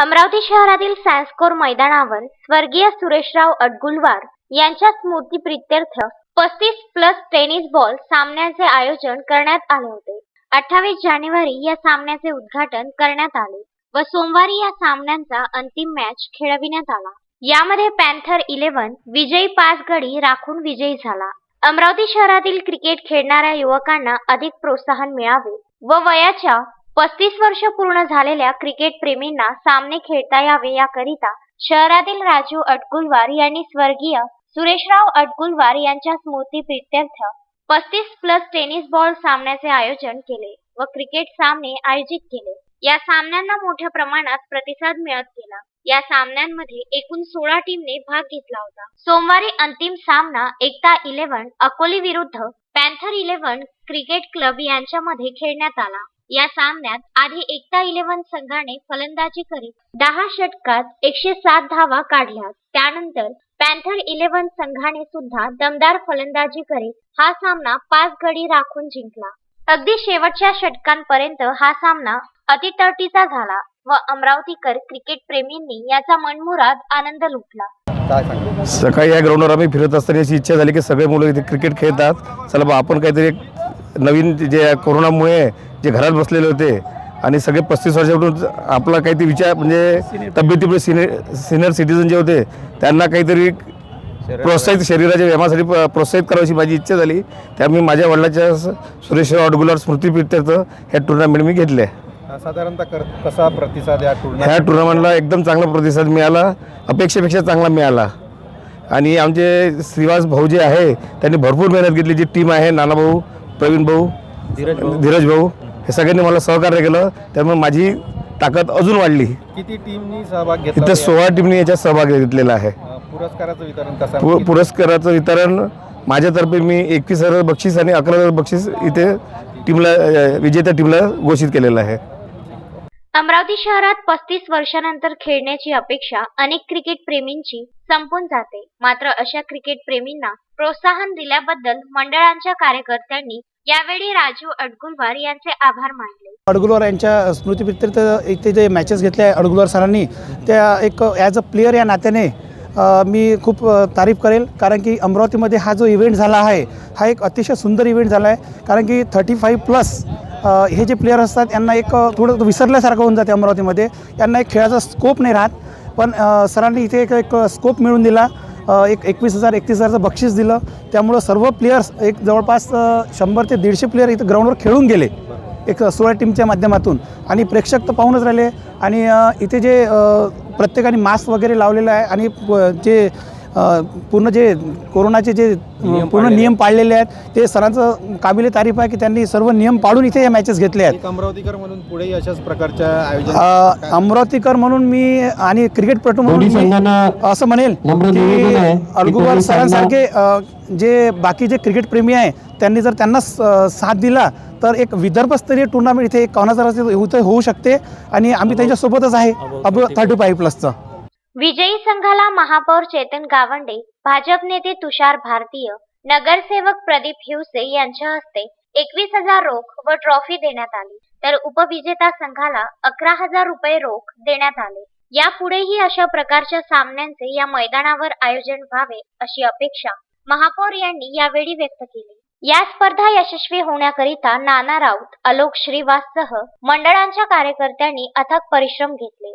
अमरावती शहरातील सॅन्सकोर मैदानावर स्वर्गीय सुरेशराव अडगुलवार यांच्या स्मृती प्रित्यर्थ पस्तीस प्लस टेनिस बॉल सामन्याचे आयोजन करण्यात आले होते. अठ्ठावीस जानेवारी या सामन्याचे उद्घाटन करण्यात आले व सोमवारी या सामन्यांचा अंतिम मॅच खेळविण्यात आला. यामध्ये पॅन्थर इलेव्हन विजयी पाच गडी राखून विजयी झाला. अमरावती शहरातील क्रिकेट खेळणाऱ्या युवकांना अधिक प्रोत्साहन मिळावे व वयाच्या पस्तीस वर्ष पूर्ण झालेल्या क्रिकेट प्रेमींना सामने खेळता यावे याकरिता शहरातील राजू अटकुलवार यांनी स्वर्गीय सुरेशराव अटकुलवार यांच्या स्मृती प्रित्यर्थ पस्तीस प्लस टेनिस बॉल सामन्याचे आयोजन केले व क्रिकेट सामने आयोजित केले. या सामन्यांना मोठ्या प्रमाणात प्रतिसाद मिळत गेला. या सामन्यांमध्ये एकूण सोळा टीमने भाग घेतला होता. सोमवारी अंतिम सामना एकता इलेव्हन अकोली विरुद्ध पॅन्थर इलेव्हन क्रिकेट क्लब यांच्यामध्ये खेळण्यात आला. या सामन्यात आधी एकता इलेव्हन संघाने फलंदाजी करीत दहा षटकात एकशे सात धावा काढल्या. त्यानंतर पॅन्थर इलेव्हन संघाने सुद्धा दमदार फलंदाजी करीत हा सामना पाच गडी राखून जिंकला. अगदी शेवटच्या षटकांपर्यंत हा सामना अतितटीचा झाला व अमरावतीकर क्रिकेट प्रेमींनी याचा मनमुराद आनंद लुटला. सकाळी या ग्राउंडवर आम्ही फिरत असताना अशी इच्छा झाली की सगळे मुलं इथे क्रिकेट खेळतात. चला आपण काहीतरी एक नवीन जे कोरोनामुळे जे घरात बसलेले होते आणि सगळे पस्तीस वर्षाकडून आपला काहीतरी विचार म्हणजे तब्येतीमुळे सिनियर सिनियर सिटीजन जे होते त्यांना काहीतरी प्रोत्साहित शरीराच्या व्यायामासाठी प्रोत्साहित करायची माझी इच्छा झाली. त्यामुळे माझ्या वडिलाच्या स- सुरेशराव अडगुलार स्मृतीप्रित्यर्थ हे टुर्नामेंट मी घेतले साधारणतः कसा प्रतिसाद या ह्या टुर्नामेंट टुर्नामेंटला एकदम चांगला प्रतिसाद मिळाला अपेक्षेपेक्षा चांगला मिळाला. आणि आमचे श्रीवास भाऊ जे आहे त्यांनी भरपूर मेहनत घेतली. जी टीम आहे नाना भाऊ प्रवीण भाऊ. धीरज भाऊ हे सगळ्यांनी मला सहकार्य केलं. त्यामुळे माझी ताकद अजून वाढली. किती टीमनी सहभाग घेतला इथं सोळा टीमनी याच्यात सहभाग घेतलेला आहे. पुरस्काराचं वितरण कसं पु पुरस्काराचं वितरण माझ्यातर्फे मी एकवीस हजार बक्षीस आणि अकरा हजार बक्षीस इथे टीमला अ, विजेत्या टीमला घोषित केलेलं आहे. अमरावती शहरात पस्तीस वर्षानंतर खेळण्याची अपेक्षा अनेक क्रिकेट प्रेमींची संपून जाते. मात्र अशा क्रिकेट प्रेमींना प्रोत्साहन दिल्याबद्दल मंडळांच्या कार्यकर्त्यांनी यावेळी राजू अडगुलवार यांचे आभार मानले. अडगुलवार यांच्या स्मृतीप्रित्यर्थ इथे जे मॅचेस घेतल्या आहे अडगुलवार सरांनी त्या एक ॲज अ प्लेयर या नात्याने मी खूप तारीफ करेल. कारण की अमरावतीमध्ये हा जो इव्हेंट झाला आहे हा एक अतिशय सुंदर इव्हेंट झाला आहे कारण की थर्टी फाईव्ह प्लस हे जे प्लेयर असतात यांना एक थोडं विसरल्यासारखं होऊन जाते अमरावतीमध्ये. यांना एक खेळाचा स्कोप नाही राहत. पण सरांनी इथे एक एक स्कोप मिळून दिला. एक एकवीस हजार एकतीस हजारचं बक्षीस दिलं. त्यामुळं सर्व प्लेयर्स एक जवळपास शंभर ते दीडशे प्लेयर इथं ग्राउंडवर खेळून गेले. एक सोळा टीमच्या माध्यमातून. आणि प्रेक्षक तर पाहूनच राहिले. आणि इथे जे प्रत्येकाने मास्क वगैरे लावलेलं आहे. आणि प- जे पूर्ण जे कोरोनाचे जे पूर्ण नियम पाळलेले आहेत ते सरांचं काबिले तारीफ आहे की त्यांनी सर्व नियम पाळून इथे या मॅचेस घेतल्या आहेत. अमरावतीकर म्हणून पुढेही अशाच प्रकारच्या आयोजन अमरावतीकर म्हणून मी आणि क्रिकेटपटू म्हणून असं म्हणेल की दोन्ही सरांसारखे जे बाकी जे क्रिकेट प्रेमी आहे त्यांनी जर त्यांना साथ दिला तर एक विदर्भस्तरीय टुर्नामेंट इथे एक होऊ शकते. आणि आम्ही त्यांच्यासोबतच आहे अब थर्टी फाईव्ह प्लसचं विजयी संघाला महापौर चेतन गावंडे भाजप नेते तुषार भारतीय नगरसेवक प्रदीप हिवसे यांच्या हस्ते एकवीस हजार रोख व ट्रॉफी देण्यात आली. तर उपविजेता संघाला अकरा हजार रुपये रोख देण्यात आले. यापुढेही अशा प्रकारच्या सामन्यांचे या मैदानावर आयोजन व्हावे अशी अपेक्षा महापौर यांनी यावेळी व्यक्त केली. या स्पर्धा यशस्वी होण्याकरिता नाना राऊत अलोक श्रीवाससह मंडळांच्या कार्यकर्त्यांनी अथक परिश्रम घेतले.